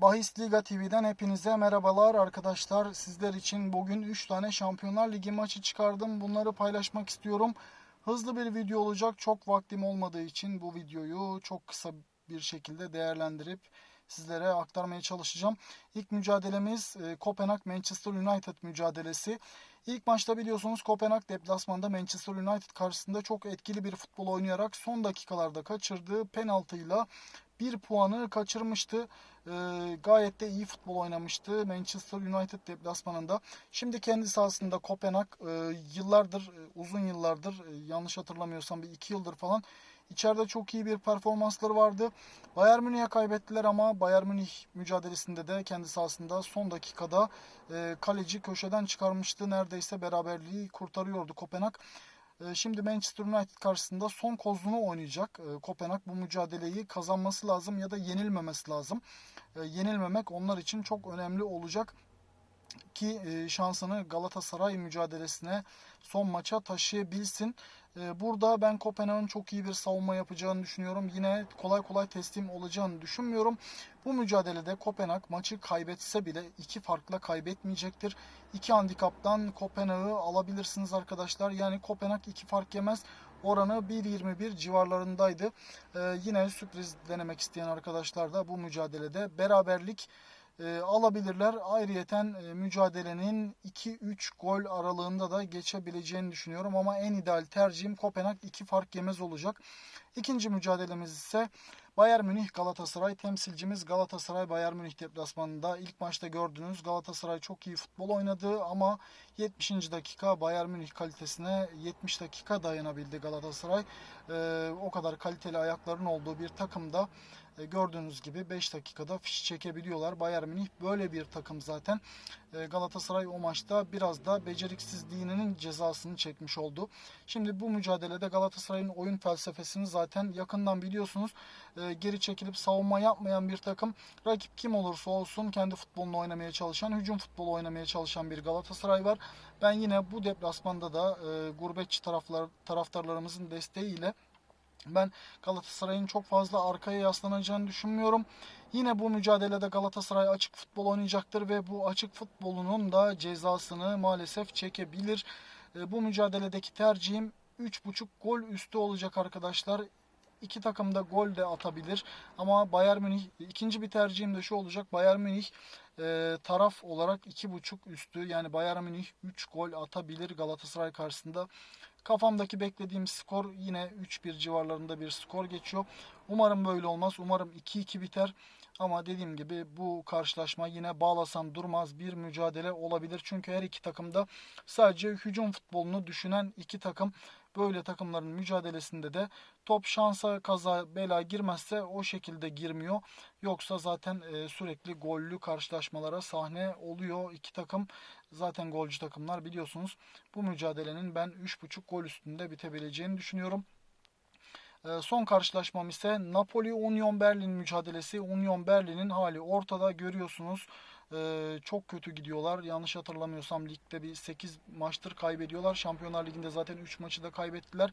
Bahis Liga TV'den hepinize merhabalar arkadaşlar. Sizler için bugün 3 tane Şampiyonlar Ligi maçı çıkardım. Bunları paylaşmak istiyorum. Hızlı bir video olacak. Çok vaktim olmadığı için bu videoyu çok kısa bir şekilde değerlendirip sizlere aktarmaya çalışacağım. İlk mücadelemiz e, Kopenhag Manchester United mücadelesi. İlk maçta biliyorsunuz Kopenhag deplasmanda Manchester United karşısında çok etkili bir futbol oynayarak son dakikalarda kaçırdığı penaltıyla bir puanı kaçırmıştı. Ee, gayet de iyi futbol oynamıştı Manchester United deplasmanında. Şimdi kendi sahasında Kopenhag e, yıllardır, e, uzun yıllardır e, yanlış hatırlamıyorsam bir iki yıldır falan içeride çok iyi bir performansları vardı. Bayern Münih'e kaybettiler ama Bayern Münih mücadelesinde de kendi sahasında son dakikada e, kaleci köşeden çıkarmıştı. Neredeyse beraberliği kurtarıyordu Kopenhag. E, Şimdi Manchester United karşısında son kozunu oynayacak. E, Kopenhag bu mücadeleyi kazanması lazım ya da yenilmemesi lazım. E, Yenilmemek onlar için çok önemli olacak ki şansını Galatasaray mücadelesine son maça taşıyabilsin. E, Burada ben Kopenhag'ın çok iyi bir savunma yapacağını düşünüyorum. Yine kolay kolay teslim olacağını düşünmüyorum. Bu mücadelede Kopenhag maçı kaybetse bile iki farkla kaybetmeyecektir. İki handikaptan Kopenhag'ı alabilirsiniz arkadaşlar. Yani Kopenhag iki fark yemez. Oranı 1.21 civarlarındaydı. E, Yine sürpriz denemek isteyen arkadaşlar da bu mücadelede beraberlik e, alabilirler. Ayrıyeten e, mücadelenin 2-3 gol aralığında da geçebileceğini düşünüyorum ama en ideal tercihim Kopenhag 2 fark yemez olacak. İkinci mücadelemiz ise Bayern Münih Galatasaray temsilcimiz Galatasaray Bayern Münih deplasmanında ilk maçta gördünüz Galatasaray çok iyi futbol oynadı ama 70. dakika Bayern Münih kalitesine 70 dakika dayanabildi Galatasaray. Ee, o kadar kaliteli ayakların olduğu bir takımda e, gördüğünüz gibi 5 dakikada fiş çekebiliyorlar. Bayern Münih böyle bir takım zaten. E, Galatasaray o maçta biraz da beceriksizliğinin cezasını çekmiş oldu. Şimdi bu mücadelede Galatasaray'ın oyun felsefesini zaten yakından biliyorsunuz. E, Geri çekilip savunma yapmayan bir takım. Rakip kim olursa olsun kendi futbolunu oynamaya çalışan, hücum futbolu oynamaya çalışan bir Galatasaray var. Ben yine bu deplasmanda da e, gurbetçi taraflar taraftarlarımızın desteğiyle ben Galatasaray'ın çok fazla arkaya yaslanacağını düşünmüyorum. Yine bu mücadelede Galatasaray açık futbol oynayacaktır ve bu açık futbolunun da cezasını maalesef çekebilir. E, Bu mücadeledeki tercihim 3.5 gol üstü olacak arkadaşlar. İki takım da gol de atabilir. Ama Bayern Münih ikinci bir tercihim de şu olacak. Bayern Münih e, taraf olarak 2.5 üstü yani Bayern Münih 3 gol atabilir Galatasaray karşısında. Kafamdaki beklediğim skor yine 3-1 civarlarında bir skor geçiyor. Umarım böyle olmaz. Umarım 2-2 biter. Ama dediğim gibi bu karşılaşma yine bağlasam durmaz bir mücadele olabilir. Çünkü her iki takım da sadece hücum futbolunu düşünen iki takım. Böyle takımların mücadelesinde de top şansa kaza bela girmezse o şekilde girmiyor. Yoksa zaten e, sürekli gollü karşılaşmalara sahne oluyor iki takım. Zaten golcü takımlar biliyorsunuz. Bu mücadelenin ben 3.5 gol üstünde bitebileceğini düşünüyorum. Ee, Son karşılaşmam ise Napoli Union Berlin mücadelesi. Union Berlin'in hali ortada görüyorsunuz. Ee, Çok kötü gidiyorlar. Yanlış hatırlamıyorsam ligde bir 8 maçtır kaybediyorlar. Şampiyonlar Ligi'nde zaten 3 maçı da kaybettiler.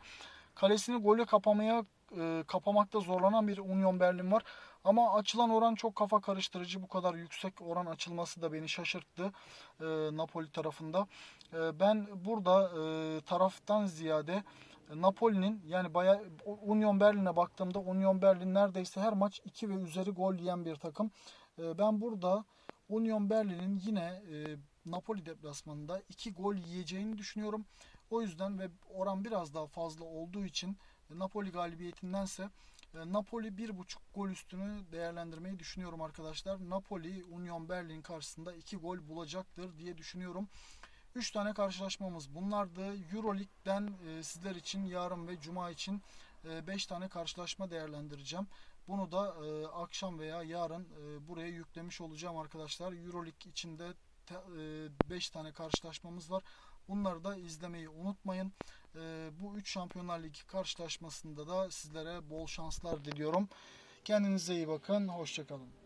Kalesini golle kapamaya e, kapamakta zorlanan bir Union Berlin var. Ama açılan oran çok kafa karıştırıcı. Bu kadar yüksek oran açılması da beni şaşırttı e, Napoli tarafında. E, ben burada e, taraftan ziyade Napoli'nin yani bayağı Union Berlin'e baktığımda Union Berlin neredeyse her maç 2 ve üzeri gol yiyen bir takım. E, ben burada Union Berlin'in yine e, Napoli deplasmanında 2 gol yiyeceğini düşünüyorum. O yüzden ve oran biraz daha fazla olduğu için e, Napoli galibiyetindense e, Napoli 1.5 gol üstünü değerlendirmeyi düşünüyorum arkadaşlar. Napoli Union Berlin karşısında 2 gol bulacaktır diye düşünüyorum. 3 tane karşılaşmamız bunlardı. Euroleague'den e, sizler için yarın ve cuma için 5 tane karşılaşma değerlendireceğim. Bunu da akşam veya yarın buraya yüklemiş olacağım arkadaşlar. Euroleague içinde 5 tane karşılaşmamız var. Bunları da izlemeyi unutmayın. E, bu 3 Şampiyonlar Ligi karşılaşmasında da sizlere bol şanslar diliyorum. Kendinize iyi bakın. Hoşçakalın.